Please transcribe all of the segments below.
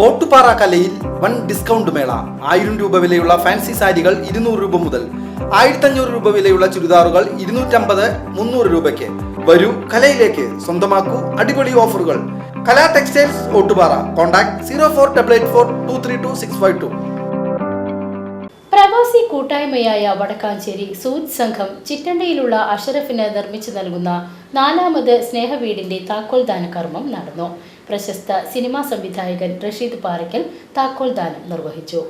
ഓട്ടുപാറ കലയിൽ one discount മേള. ആയിരം രൂപ വിലയുള്ള ഫാൻസി സാരികൾ ഇരുന്നൂറ് രൂപ മുതൽ ആയിരത്തഞ്ഞൂറ് രൂപ വിലയുള്ള ചുരിദാറുകൾ ഇരുന്നൂറ്റമ്പത് മുന്നൂറ് രൂപയ്ക്ക്. വരൂ കലയിലേക്ക്. സ്വന്തമാക്കൂ അടിപൊളി ഓഫറുകൾ. Kala textiles Ottupara. Contact zero four double eight four two three two six five two. പ്രവാസി കൂട്ടായ്മയായ വടക്കാഞ്ചേരി സൂത് സംഘം ചിറ്റണ്ടയിലുള്ള അഷറഫിന് നിർമ്മിച്ചു നൽകുന്ന നാലാമത് സ്നേഹവീടിന്റെ താക്കോൽദാന കർമ്മം നടന്നു. പ്രശസ്ത സിനിമാ സംവിധായകൻ റഷീദ് പാറയ്ക്കൽ താക്കോൽ ദാനം നിർവഹിച്ചു.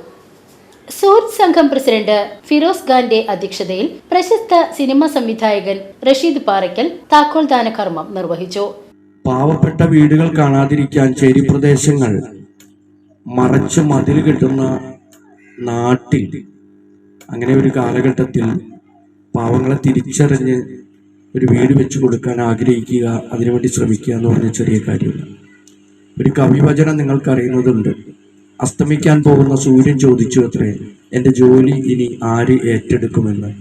സൂറത്ത് സംഘം പ്രസിഡന്റ് ഫിറോസ് ഖാന്റെ അധ്യക്ഷതയിൽ പ്രശസ്ത സിനിമാ സംവിധായകൻ റഷീദ് പാറയ്ക്കൽ താക്കോൽ ദാന കർമ്മം നിർവഹിച്ചു. പാവപ്പെട്ട വീടുകൾ കാണാതിരിക്കാൻ ചേരി പ്രദേശങ്ങൾ മറച്ച് മതിൽ കിട്ടുന്ന നാട്ടിൽ. അങ്ങനെ ഒരു കാലഘട്ടത്തിൽ പാവങ്ങളെ തിരിച്ചറിഞ്ഞ് ഒരു വീട് വെച്ച് കൊടുക്കാൻ ആഗ്രഹിക്കുക അതിനുവേണ്ടി ശ്രമിക്കുക എന്ന് പറഞ്ഞ ചെറിയ കാര്യമില്ല ഒരു കവിവചനം നിങ്ങൾക്കറിയുന്നതുണ്ട്. അസ്തമിക്കാൻ പോകുന്ന സൂര്യൻ ചോദിച്ചു അത്രേ എന്റെ ജോലി ഇനി ആര് ഏറ്റെടുക്കുമെന്ന്?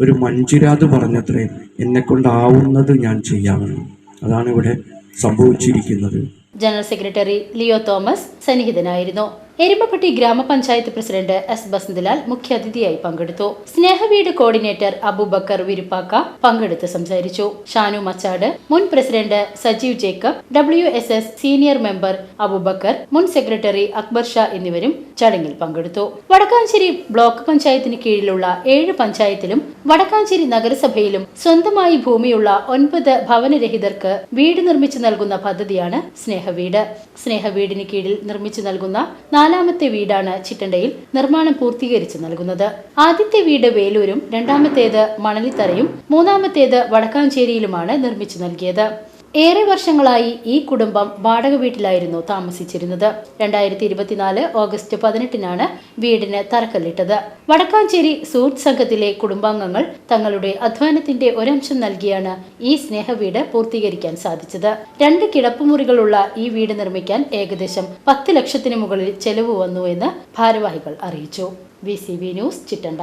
ഒരു മഞ്ജുരാത് പറഞ്ഞത്രേ എന്നെ കൊണ്ടാവുന്നത് ഞാൻ ചെയ്യാമെന്ന്. അതാണ് ഇവിടെ സംഭവിച്ചിരിക്കുന്നത്. ജനറൽ സെക്രട്ടറി ലിയോ തോമസ് സന്നിഹിതനായിരുന്നു. എരുമപ്പെട്ടി ഗ്രാമപഞ്ചായത്ത് പ്രസിഡന്റ് എസ് ബസന്തലാൽ മുഖ്യാതിഥിയായി പങ്കെടുത്തു. സ്നേഹവീട് കോർഡിനേറ്റർ അബൂബക്കർ വിരുപ്പാക്ക പങ്കെടുത്ത് സംസാരിച്ചു. ഷാനു മച്ചാട് മുൻ president Sajeev Jacob W S S senior member Abubakar മുൻ സെക്രട്ടറി അക്ബർ ഷാ എന്നിവരും ചടങ്ങിൽ പങ്കെടുത്തു. വടക്കാഞ്ചേരി ബ്ലോക്ക് പഞ്ചായത്തിന് കീഴിലുള്ള ഏഴ് പഞ്ചായത്തിലും വടക്കാഞ്ചേരി നഗരസഭയിലും സ്വന്തമായി ഭൂമിയുള്ള ഒൻപത് ഭവനരഹിതർക്ക് വീട് നിർമ്മിച്ചു നൽകുന്ന പദ്ധതിയാണ് സ്നേഹവീട്. സ്നേഹവീടിന് കീഴിൽ നിർമ്മിച്ചു നൽകുന്ന നാലാമത്തെ വീടാണ് ചിറ്റണ്ടയിൽ നിർമ്മാണം പൂർത്തീകരിച്ച് നൽകുന്നത്. ആദ്യത്തെ വീട് വേലൂരും രണ്ടാമത്തേത് മണലിത്തറയും മൂന്നാമത്തേത് വടക്കാഞ്ചേരിയിലുമാണ് നിർമ്മിച്ചു നൽകിയത്. ഏറെ വർഷങ്ങളായി ഈ കുടുംബം വാടക വീട്ടിലായിരുന്നു താമസിച്ചിരുന്നത്. രണ്ടായിരത്തി ഇരുപത്തിനാല് ഓഗസ്റ്റ് പതിനെട്ടിനാണ് വീടിന് തറക്കല്ലിട്ടത്. വടക്കാഞ്ചേരി സൂട്ട് സംഘത്തിലെ കുടുംബാംഗങ്ങൾ തങ്ങളുടെ അധ്വാനത്തിന്റെ ഒരംശം നൽകിയാണ് ഈ സ്നേഹ വീട് പൂർത്തീകരിക്കാൻ സാധിച്ചത്. രണ്ട് കിടപ്പുമുറികളുള്ള ഈ വീട് നിർമ്മിക്കാൻ ഏകദേശം പത്ത് ലക്ഷത്തിന് മുകളിൽ ചെലവ് വന്നു എന്ന് ഭാരവാഹികൾ അറിയിച്ചു. B news Chittanda.